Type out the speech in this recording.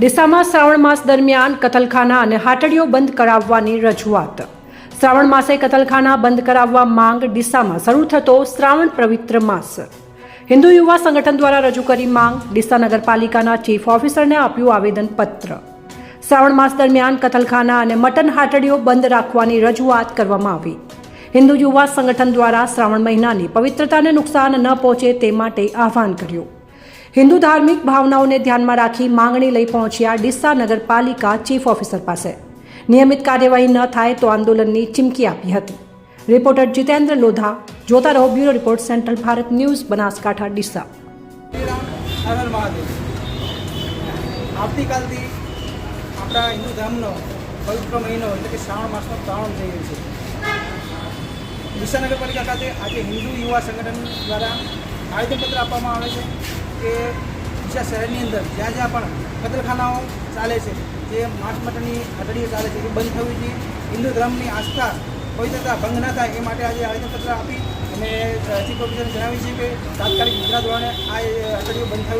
ડીસામાં શ્રાવણ માસ દરમિયાન કતલખાના અને હાટડીઓ બંધ કરાવવાની રજૂઆત. શ્રાવણ માસે કતલખાના બંધ કરાવવા માંગ ડીસામાં શરૂ થતો શ્રાવણ પવિત્ર માસ. હિન્દુ યુવા સંગઠન દ્વારા રજૂ કરી માંગ ડીસા નગરપાલિકાના ચીફ ઓફિસરને આપ્યું આવેદનપત્ર. શ્રાવણ માસ દરમિયાન કતલખાના અને મટન હાટડીઓ બંધ રાખવાની રજૂઆત કરવામાં આવી. હિન્દુ યુવા સંગઠન દ્વારા શ્રાવણ મહિનાની પવિત્રતાને નુકસાન ન પહોંચે તે માટે આહવાન કર્યું. હિન્દુ ધાર્મિક ભાવનાઓને ધ્યાનમાં રાખી માંગણી લઈ પહોંચ્યા ડીસા નગરપાલિકા ચીફ ઓફિસર પાસે. નિયમિત કાર્યવાહી ન થાય તો આંદોલનની ચીમકી આપી હતી. રિપોર્ટર જીતેન્દ્ર લોધા, જોતા રહો bureau report, central Bharat news, Banaskantha, Deesa. આવતીકાલથી આપણા હિન્દુ ધર્મનો પવિત્ર મહિનો એટલે કે શ્રાવણ માસનો પ્રારંભ થઈ રહ્યો છે. ડીસા નગરપાલિકા ખાતે આજે હિન્દુ યુવા સંગઠન દ્વારા આવેદનપત્ર આપવામાં આવે છે. કે બીજા શહેરની અંદર જ્યાં જ્યાં પણ કતલખાનાઓ ચાલે છે, જે માંસ મટનની હટડીઓ ચાલે છે, એ બંધ થવી જોઈએ. હિન્દુ ધર્મની આસ્થા પવિત્રતા ભંગ ન થાય એ માટે આજે આવેદનપત્ર આપી અને ચીફ ઓફિસરને જણાવી છે કે તાત્કાલિક ગુજરાત ધોરણે આ હટડીઓ બંધ થવી